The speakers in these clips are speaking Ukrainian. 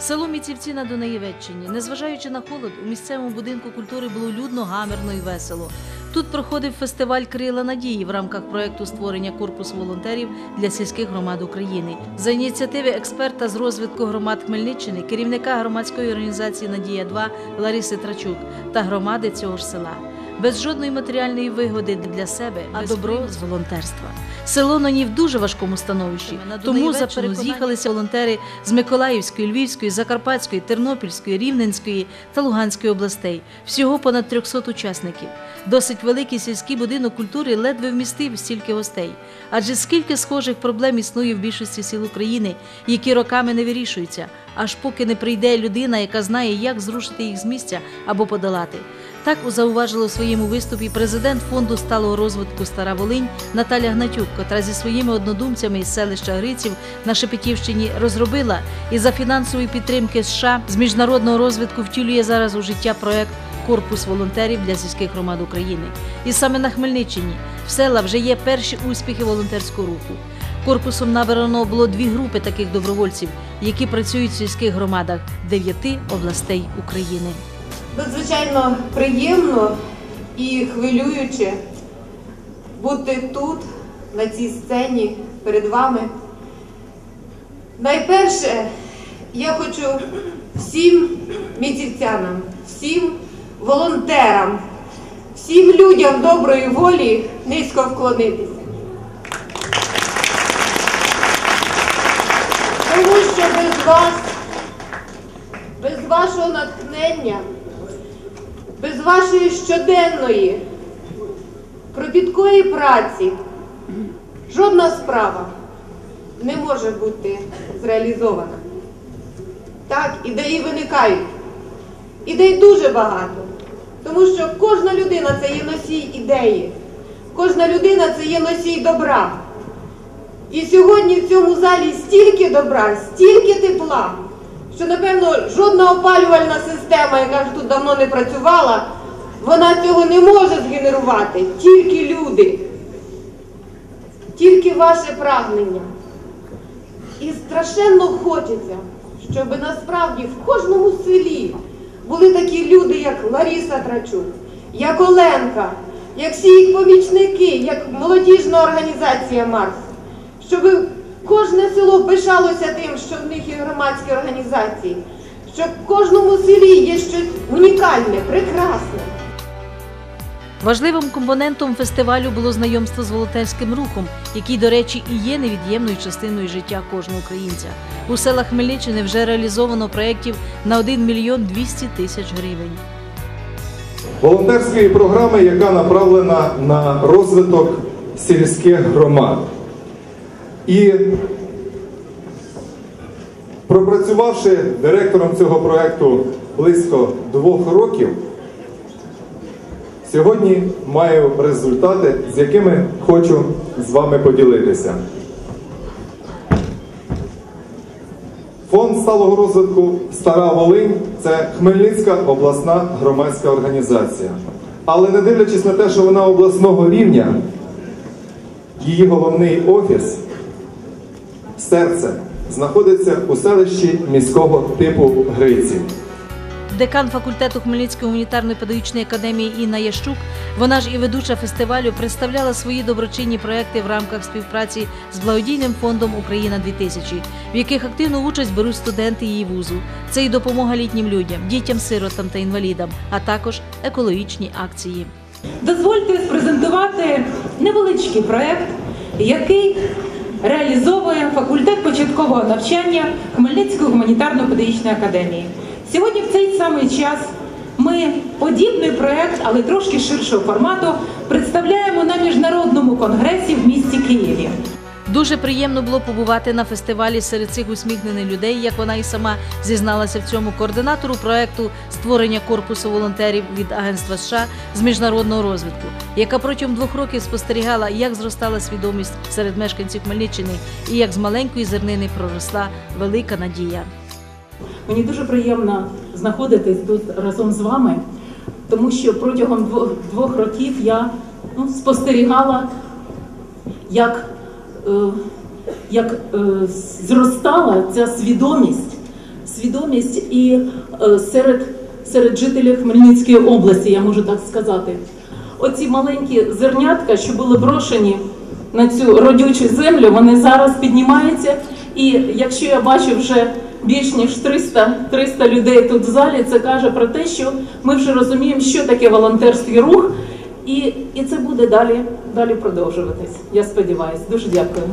Село Міцівці на Дунаєвеччині. Незважаючи на холод, у місцевому будинку культури було людно, гамерно і весело. Тут проходив фестиваль Крила надії в рамках проекту створення корпусу волонтерів для сільських громад України. За ініціативи експерта з розвитку громад Хмельниччини, керівника громадської організації Надія 2 Лариси Трачук та громади цього ж села. Без жодної матеріальної вигоди для себе, а добро з волонтерства. Село нині в дуже важкому становищі. Тому за з'їхалися волонтери з Миколаївської, Львівської, Закарпатської, Тернопільської, Рівненської та Луганської областей. Всього понад 300 учасників. Досить великий сільський будинок культури ледве вмістив стільки гостей. Адже скільки схожих проблем існує в більшості сіл України, які роками не вирішуються, аж поки не прийде людина, яка знає, як зрушити їх з місця або подолати. Так зауважила у своєму виступі президент фонду сталого розвитку Стара Волинь Наталя Гнатюк, котра зі своїми однодумцями із селища Гриців на Шепетівщині розробила і за фінансової підтримки США з міжнародного розвитку втілює зараз у життя проект Корпус волонтерів для сільських громад України. І саме на Хмельниччині в села вже є перші успіхи волонтерського руху. Корпусом набрано було дві групи таких добровольців, які працюють в сільських громадах дев'яти областей України. Надзвичайно приємно і хвилююче бути тут, на цій сцені, перед вами. Найперше, я хочу всім мітівцянам, всім волонтерам, всім людям доброї волі низько вклонитися. Тому що без вас, без вашого натхнення, без вашої щоденної кропіткої праці жодна справа не може бути зреалізована. Так, ідеї виникають. Ідей дуже багато. Тому що кожна людина це є носій ідеї, кожна людина це є носій добра. І сьогодні в цьому залі стільки добра, стільки тепла, що, напевно, жодна опалювальна система, яка ж тут давно не працювала, вона цього не може згенерувати. Тільки люди, тільки ваше прагнення. І страшенно хочеться, щоб насправді в кожному селі були такі люди, як Лариса Трачук, як Оленка, як всі їх помічники, як молодіжна організація Марс щоб кожне село пишалося тим, що в них є громадські організації, що в кожному селі є щось унікальне, прекрасне. Важливим компонентом фестивалю було знайомство з волонтерським рухом, який, до речі, і є невід'ємною частиною життя кожного українця. У селах Хмельниччини вже реалізовано проєктів на 1 мільйон 200 тисяч гривень. волонтерської програми, яка направлена на розвиток сільських громад. І пропрацювавши директором цього проєкту близько двох років, сьогодні маю результати, з якими хочу з вами поділитися. Фонд сталого розвитку Стара Волинь це Хмельницька обласна громадська організація. Але не дивлячись на те, що вона обласного рівня, її головний офіс, серце, знаходиться у селищі міського типу Гриці. Декан факультету Хмельницької гуманітарної педагогічної академії Інна Ящук, вона ж і ведуча фестивалю, представляла свої доброчинні проекти в рамках співпраці з благодійним фондом Україна 2000 в яких активну участь беруть студенти її вузу. Це і допомога літнім людям, дітям, сиротам та інвалідам, а також екологічні акції. Дозвольте презентувати невеличкий проект, який реалізовує факультет початкового навчання Хмельницької гуманітарно-педагогічної академії. Сьогодні в цей самий час ми подібний проект, але трошки ширшого формату, представляємо на міжнародному конгресі в місті Києві. Дуже приємно було побувати на фестивалі серед цих усміхнених людей, як вона і сама зізналася в цьому координатору проекту створення корпусу волонтерів від Агентства США з міжнародного розвитку, яка протягом двох років спостерігала, як зростала свідомість серед мешканців Хмельниччини і як з маленької зернини проросла велика надія. Мені дуже приємно знаходитись тут разом з вами, тому що протягом двох, років я ну, спостерігала, як, як е, зростала ця свідомість свідомість і е, серед, серед жителів Хмельницької області, я можу так сказати. Оці маленькі зернятка, що були брошені на цю родючу землю, вони зараз піднімаються. І якщо я бачу вже більш ніж 300, 300 людей тут в залі, це каже про те, що ми вже розуміємо, що таке волонтерський рух, і, і це буде далі, далі продовжуватись. Я сподіваюся. Дуже дякую.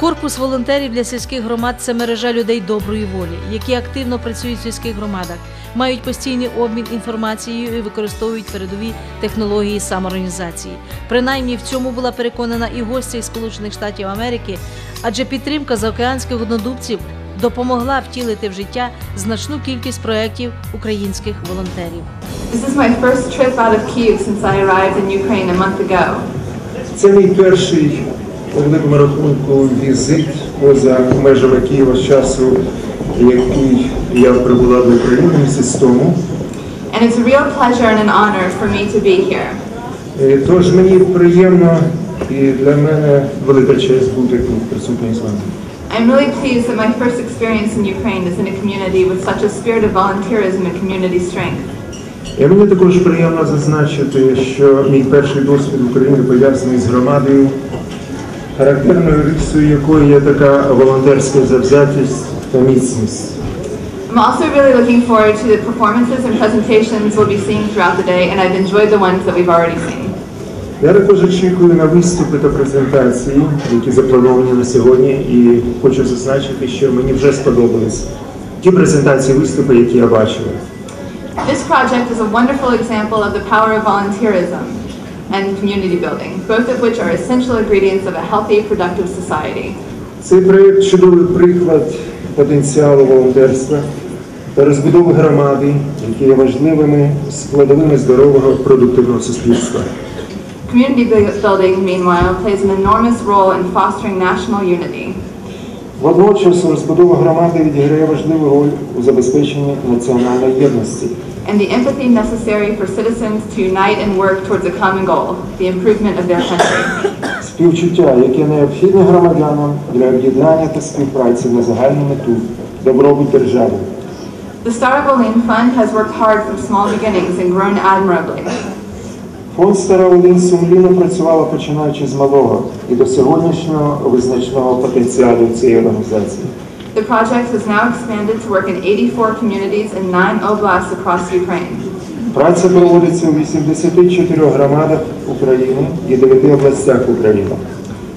Корпус волонтерів для сільських громад це мережа людей доброї волі, які активно працюють в сільських громадах, мають постійний обмін інформацією і використовують передові технології самоорганізації. Принаймні в цьому була переконана і гостя із Сполучених Штатів Америки, адже підтримка заокеанських однодумців допомогла втілити в життя значну кількість проєктів українських волонтерів. This is my first trip out of Kyiv since I arrived in Ukraine a month ago. Це мій перший у великому рахунку візит поза межами Києва з часу, який я прибула до України місяць тому. And it's a real pleasure and an honor for me to be here. Е, Тож мені приємно і для мене велика честь бути тут присутній з вами. I'm really pleased that my first experience in Ukraine is in a community with such a spirit of volunteerism and community strength. І мені також приємно зазначити, що мій перший досвід України пов'язаний з громадою, характерною рисою якої є така волонтерська завзятість та міцність. I'm also really looking forward to the performances and presentations we'll be seeing throughout the day, and I've enjoyed the ones that we've already seen. Я також очікую на виступи та презентації, які заплановані на сьогодні, і хочу зазначити, що мені вже сподобались ті презентації, виступи, які я бачив. This project is a wonderful example of the power of volunteerism and community building, both of which are essential ingredients of a healthy, productive society. Цей проєкт чудовий приклад потенціалу волонтерства та розбудови громади, які є важливими складовими здорового продуктивного суспільства. Community bu- building, meanwhile, plays an enormous role in fostering national unity. Водночас розбудова громади відіграє важливу роль у забезпеченні національної єдності. and the empathy necessary for citizens to unite and work towards a common goal, the improvement of their country. Співчуття, яке необхідне громадянам для об'єднання та співпраці на загальну мету добробут держави. The Star of Olin Fund has worked hard from small beginnings and grown admirably. Фонд Стара Волинь сумлінно працювала починаючи з малого і до сьогоднішнього визначного потенціалу цієї організації. The project has now expanded to work in 84 communities in nine oblasts across Ukraine. Праця проводиться у 84 громадах України і 9 областях України.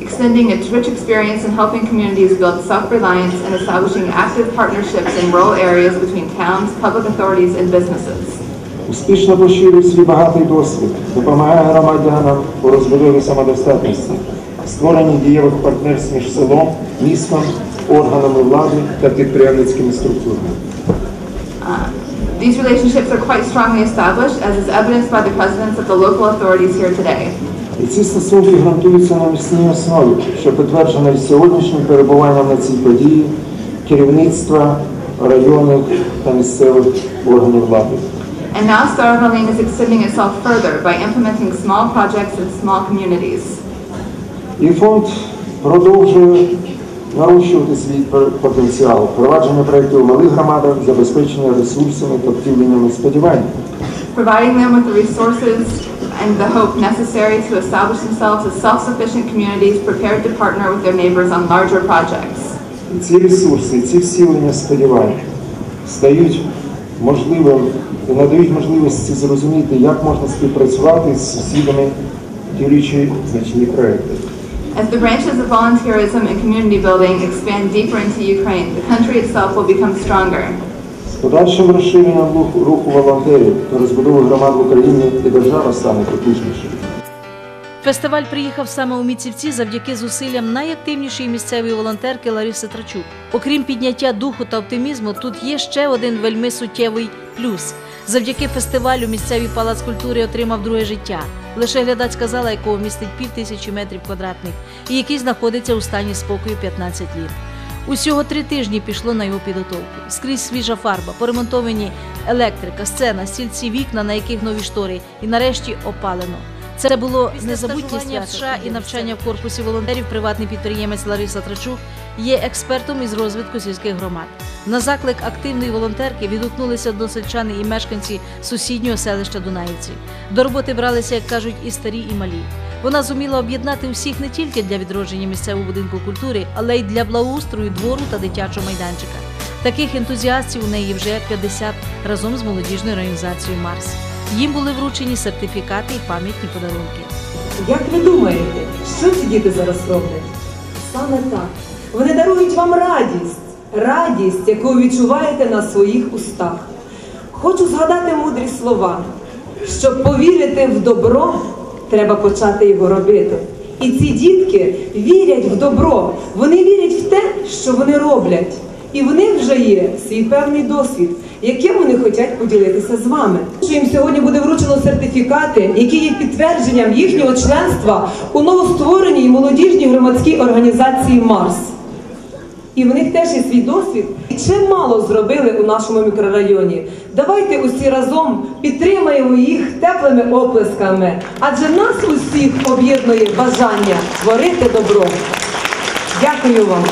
extending its rich experience in helping communities build self-reliance and establishing active partnerships in rural areas between towns, public authorities, and businesses. Успішно поширює свій багатий досвід, допомагає громадянам у розбудові самодостатності, створенні дієвих партнерств між селом, містом, органами влади та підприємницькими структурами. These relationships are quite strongly established, as is evidenced by the presidents of the local authorities here today. І ці стосунки ґрунтуються на міцній основі, що підтверджено і сьогоднішнім перебуванням на цій події керівництва районних та місцевих органів влади. And now Star of Olin is extending itself further by implementing small projects in small communities. І фонд продовжує нарощувати свій пер- потенціал, впровадження проєктів у малих громадах, забезпечення ресурсами та втіленнями сподівань. providing them with the resources and the hope necessary to establish themselves as self-sufficient communities prepared to partner with their neighbors on larger projects. І ці ресурси, ці всілення сподівань стають можливим і надають можливість зрозуміти, як можна співпрацювати з сусідами, ділючи значні проекти. As the branches of volunteerism and community building expand deeper into Ukraine, the country itself will become stronger. З подальшим розширенням руху, волонтерів та розбудови громад в Україні і держава стане потужнішою. Фестиваль приїхав саме у Міцівці завдяки зусиллям найактивнішої місцевої волонтерки Лариси Трачук. Окрім підняття духу та оптимізму, тут є ще один вельми суттєвий плюс. Завдяки фестивалю місцевий палац культури отримав друге життя. Лише глядацька зала, якого містить пів тисячі метрів квадратних, і який знаходиться у стані спокою 15 літ. Усього три тижні пішло на його підготовку. Скрізь свіжа фарба, поремонтовані електрика, сцена, стільці, вікна, на яких нові штори, і нарешті опалено. Це було незабутні свята США і навчання в корпусі волонтерів. Приватний підприємець Лариса Трачук є експертом із розвитку сільських громад. На заклик активної волонтерки відгукнулися односельчани і мешканці сусіднього селища Дунаївці. До роботи бралися, як кажуть, і старі, і малі. Вона зуміла об'єднати усіх не тільки для відродження місцевого будинку культури, але й для благоустрою двору та дитячого майданчика. Таких ентузіастів у неї вже 50 разом з молодіжною організацією Марс. Їм були вручені сертифікати і пам'ятні подарунки. Як ви думаєте, що ці діти зараз роблять? Саме так. Вони дарують вам радість, радість, яку відчуваєте на своїх устах. Хочу згадати мудрі слова. Щоб повірити в добро, треба почати його робити. І ці дітки вірять в добро, вони вірять в те, що вони роблять. І в них вже є свій певний досвід, яким вони хочуть поділитися з вами. Що їм сьогодні буде вручено сертифікати, які є підтвердженням їхнього членства у новоствореній молодіжній громадській організації Марс. І в них теж є свій досвід. І чимало зробили у нашому мікрорайоні. Давайте усі разом підтримаємо їх теплими оплесками, адже нас усіх об'єднує бажання творити добро. Дякую вам.